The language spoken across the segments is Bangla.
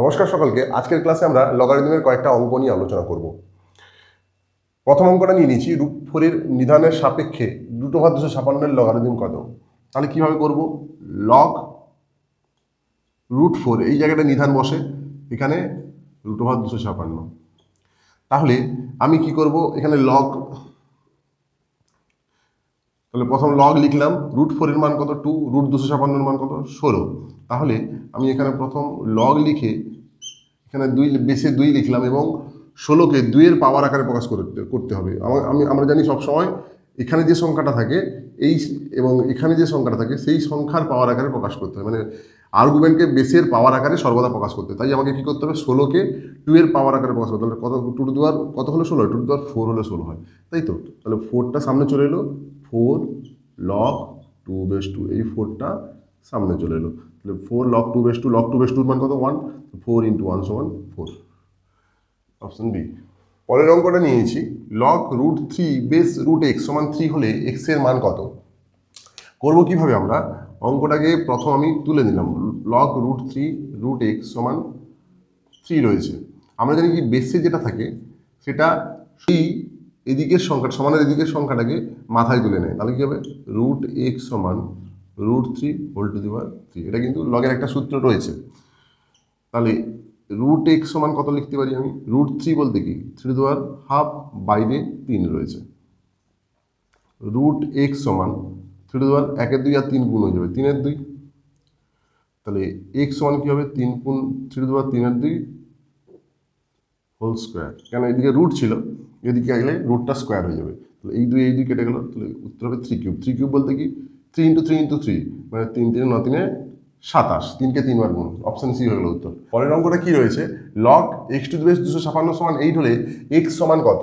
নমস্কার সকলকে। আজকের ক্লাসে আমরা লগারিদমের কয়েকটা অঙ্ক নিয়ে আলোচনা করব। প্রথম অঙ্কটা নিয়ে নিয়েছি রুট ফোরের নিধানের সাপেক্ষে দুটো ভাগ দুশো ছাপান্নের লগারিদম কত? তাহলে কীভাবে করব? লগ রুট ফোর এই জায়গাটা নিধান বসে, এখানে রুট ভাগ দুশো ছাপান্ন। তাহলে আমি কি করব? এখানে লগ তাহলে প্রথম লগ লিখলাম রুট ফোরের মান কত? টু রুট দুশো ছাপান্নর মান কত? ষোলো। তাহলে আমি এখানে প্রথম লগ লিখে, এখানে দুই বেসে দুই লিখলাম এবং ষোলোকে দুইয়ের পাওয়ার আকারে প্রকাশ করতে করতে হবে। আমি আমরা জানি সবসময় এখানে যে সংখ্যাটা থাকে, এই, এবং এখানে যে সংখ্যাটা থাকে, সেই সংখ্যার পাওয়ার আকারে প্রকাশ করতে হবে মানে আর্গুমেন্টকে বেসের পাওয়ার আকারে সর্বদা প্রকাশ করতে তাই আমাকে কী করতে হবে? ষোলোকে টু এর পাওয়ার আকারে প্রকাশ করতে হবে। কত টু টু দেওয়ার কত হলে ষোলো টু টু দেওয়ার ফোর হলে ষোলো হয়। তাই তো? তাহলে ফোরটা সামনে চলে এলো। Four log two base two এই ফোরটা সামনে চলে এলো। তাহলে four log two base two log two base টুর মান কত? One four into one so one four option B পরের অঙ্কটা নিয়েছি। Log root three base root X সমান থ্রি হলে এক্সের মান কত? করব কীভাবে আমরা? অঙ্কটাকে প্রথম আমি তুলে নিলাম। Log root three root X সমান থ্রি রয়েছে। আমরা জানি কি বেসে যেটা থাকে, সেটা থ্রি এদিকের সংখ্যা, সমানের এদিকের সংখ্যাটাকে মাথায় তুলে নেয়। তাহলে কী হবে? রুট এক্স সমান root three whole to the power three এটা কিন্তু লগের একটা সূত্র রয়েছে। তাহলে রুট এক্স সমান কত লিখতে পারি আমি? রুট থ্রি বলতে কি? থ্রি দেওয়ার হাফ বাইরে তিন রয়েছে। রুট এক্স সমান থ্রি দেওয়ার একের দুই আর তিন গুণ হয়ে যাবে। তিনের দুই তাহলে এক্স সমান কী হবে? তিন গুণ থ্রি টু দেওয়ার তিনের দুই হোল স্কোয়ার। কেন? এদিকে রুট ছিল। এদিকে আসলে রুটটা স্কোয়ার হয়ে যাবে। তাহলে এই দুই এই দুই কেটে গেল। তাহলে উত্তর হবে থ্রি কিউব থ্রি কিউব বলতে কি? Three into three into three মানে তিন তিনে ন তিনে সাতাশ। তিনকে তিনবার গুণ। অপশন সি হয়ে গেল উত্তর। পরের অঙ্কটা কি রয়েছে? লগ এক্স টু বেস দুশো ছাপান্ন সমান এইট হলে এক্স সমান কত?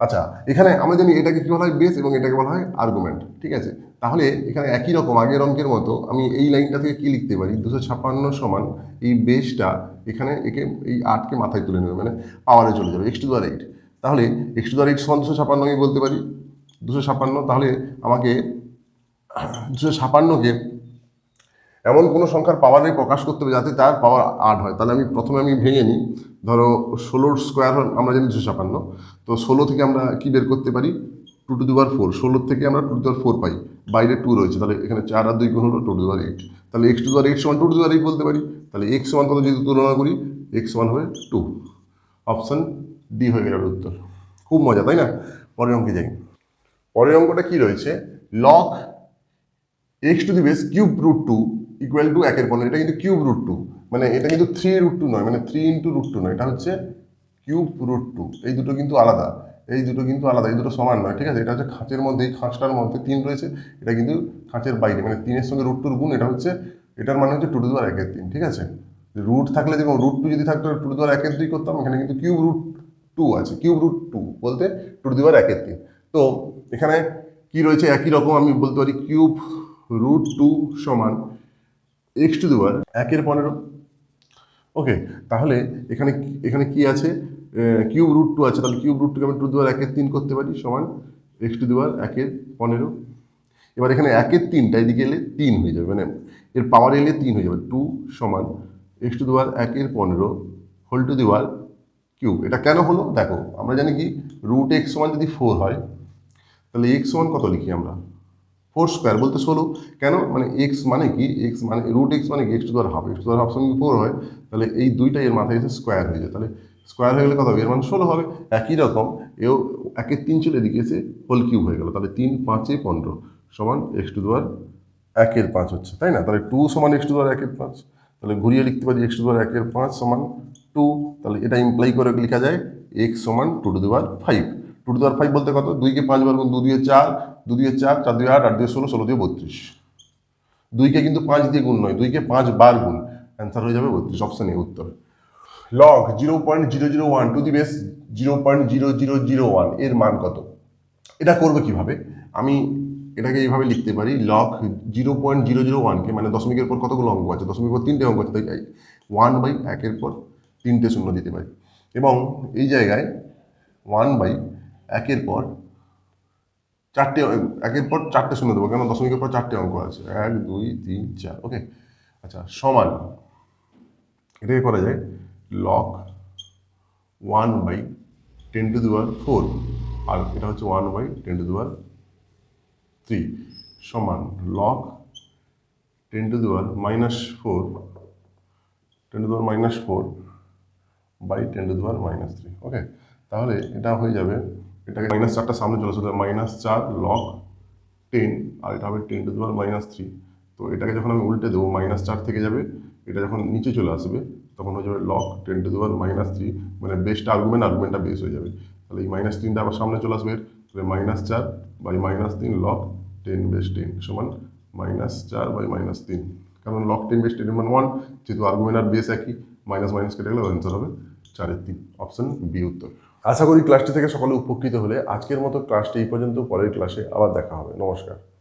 আচ্ছা এখানে আমরা জানি এটাকে কী বলা হয় বেস এবং এটাকে বলা হয় আর্গুমেন্ট ঠিক আছে? তাহলে এখানে একই রকম আগের অঙ্কের মতো আমি এই লাইনটা থেকে কি লিখতে পারি? দুশো ছাপ্পান্ন সমান এই বেসটা এখানে একে এই আটকে মাথায় তুলে নেবে মানে পাওয়ারে চলে যাবে X to the power eight তাহলে X to the power eight সমান দুশো ছাপ্পান্ন আমি বলতে পারি? দুশো ছাপ্পান্ন, তাহলে আমাকে দুশো ছাপ্পান্নকে এমন কোনো সংখ্যার পাওয়ারে প্রকাশ করতে হবে যাতে তার পাওয়ার আট হয়। তাহলে আমি প্রথমে আমি ভেঙে নিই। ধরো ষোলোর স্কোয়ার আমরা জানি দুশো ছাপান্ন তো ষোলো থেকে আমরা কি বের করতে পারি? টু টু দুবার ফোর ষোলোর থেকে আমরা two to the power four পাই। বাইরে টু রয়েছে, তাহলে এখানে চার আর দুই গুণ হলো two to the power eight তাহলে X to the power eight সমান two to the power eight বলতে পারি। তাহলে এক্স সমান কত যদি তুলনা করি এক্স সমান হবে টু অপশান ডি হয়ে গেল উত্তর। খুব মজা, তাই না? পরের অঙ্কে যাই। পরের অঙ্কটা কী রয়েছে? Log X to the base cube root two equal to একের পনেরো এটা কিন্তু কিউব রুট টু মানে এটা কিন্তু থ্রি রুট টু নয় মানে থ্রি ইন্টু রুট টু নয়, এটা হচ্ছে কিউব রুট টু এই দুটো কিন্তু আলাদা। এই দুটো কিন্তু আলাদা, এই দুটো সমান নয়, ঠিক আছে? এটা হচ্ছে খাঁচের মধ্যে, এই খাঁচটার মধ্যে তিন রয়েছে, এটা কিন্তু খাঁচের বাইরে মানে তিনের সঙ্গে রুট টুর গুণ, এটা হচ্ছে, এটার মানে হচ্ছে টু টু একের তিন, ঠিক আছে? রুট থাকলে যেমন রুট টু যদি থাকতো টু টু একের দুই করতাম, এখানে কিন্তু কিউব রুট টু আছে কিউব রুট টু বলতে টু টু একের তিন। তো, এখানে কি রয়েছে? একই রকম আমি বলতে পারি কিউব রুট টু সমান এক্স টু দেওয়ার একের পনেরো ওকে তাহলে এখানে এখানে কি আছে? কিউব রুট টু আছে, তাহলে কিউব রুট টুকে আমি টু দেওয়ার একের তিন করতে পারি, সমান এক্স টু দেওয়ার একের পনেরো। এবার এখানে একের তিনটা, এদিকে এলে তিন হয়ে যাবে মানে এর পাওয়ার এলে তিন হয়ে যাবে টু সমান এক্স টু দেওয়ার একের পনেরো হোল টু দেওয়ার কিউব এটা কেন হলো? দেখো, আমরা জানি কি রুট এক্স সমান যদি ফোর হয়, তাহলে এক্স সমান কত লিখি আমরা? ফোর স্কোয়ার বলতে ষোলো কেন? মানে এক্স মানে কি? এক্স মানে রুট এক্স মানে কি? X to the power half X to the power half সঙ্গে ফোর হয়, তাহলে এই দুইটা এর মাথায় এসে স্কোয়ার হয়ে যায়। তাহলে স্কোয়ার হয়ে গেলে কত হবে? এর মানে ষোলো হবে। একই রকম, এও একের তিন চলে এদিকে এসে হোল কিউব হয়ে গেল। তাহলে তিন পাঁচে পনেরো সমান এক্স টু দেওয়ার একের পাঁচ হচ্ছে, তাই না? তাহলে টু সমান এক্স টু দেওয়ার একের পাঁচ। তাহলে ঘুরিয়ে লিখতে পারি এক্স টু দেওয়ার একের পাঁচ সমান টু তাহলে এটা ইমপ্লাই করে লেখা যায় এক্স সমান two to the power five two to the power five বলতে কত? দুইকে পাঁচ বার গুণ দু দুয়ে চার, দু দুয়ে চার চার দুয়ে আট আট দুয়ে ষোলো ষোলো দিয়ে বত্রিশ। দুইকে কিন্তু পাঁচ দিয়ে গুণ নয় দুইকে পাঁচ বার গুণ। অ্যান্সার হয়ে যাবে বত্রিশ অপশন এ উত্তর। Log zero point zero zero one to the base zero point zero zero zero ওয়ানের মান কত? এটা করব কীভাবে? আমি এটাকে এইভাবে লিখতে পারি log zero point zero zero ওয়ানকে মানে দশমিকের পর কতগুলো অঙ্ক আছে? দশমিকের পর তিনটে অঙ্ক আছে, তাই ওয়ান বাই একের পর তিনটে শূন্য দিতে পারি। এবং এই জায়গায় ওয়ান বাই একের পর চারটে, একের পর চারটে শূন্য দেবো কেন দশমিকের পর চারটে অঙ্ক আছে। এক, দুই, তিন, চার ওকে আচ্ছা সমান। এটাকে করা যায় log one by ten to the power four আর এটা হচ্ছে one by ten to the power three সমান log ten to the power minus four ten to the power minus four by ten to the power minus three okay তাহলে এটা হয়ে যাবে এটাকে মাইনাস চারটা সামনে চলে আসবে মাইনাস চার লক টেন আর এটা হবে ten to the power minus three তো এটাকে যখন আমি উল্টে দেবো মাইনাস চার থেকে যাবে, এটা যখন নিচে চলে আসবে, তখন হয়ে যাবে log ten to the power minus three মানে বেসটা আর্গুমেন্ট আর্গুমেন্টটা বেস হয়ে যাবে। তাহলে এই মাইনাস তিনটা আবার সামনে চলে আসবে, তাহলে মাইনাস চার বাই মাইনাস তিন লক টেন বেস টেন সমান মাইনাস চার বাই মাইনাস তিন কারণ লক টেন বেস টেন মান ওয়ান যেহেতু আর্গুমেন্ট আর বেস একই মাইনাস মাইনাস কেটে গেলে অ্যান্সার হবে চারের তিন অপশন বি উত্তর। আশা করি ক্লাসটি থেকে সকলে উপকৃত হলে আজকের মতো ক্লাসটি এই পর্যন্ত, পরের ক্লাসে আবার দেখা হবে। নমস্কার।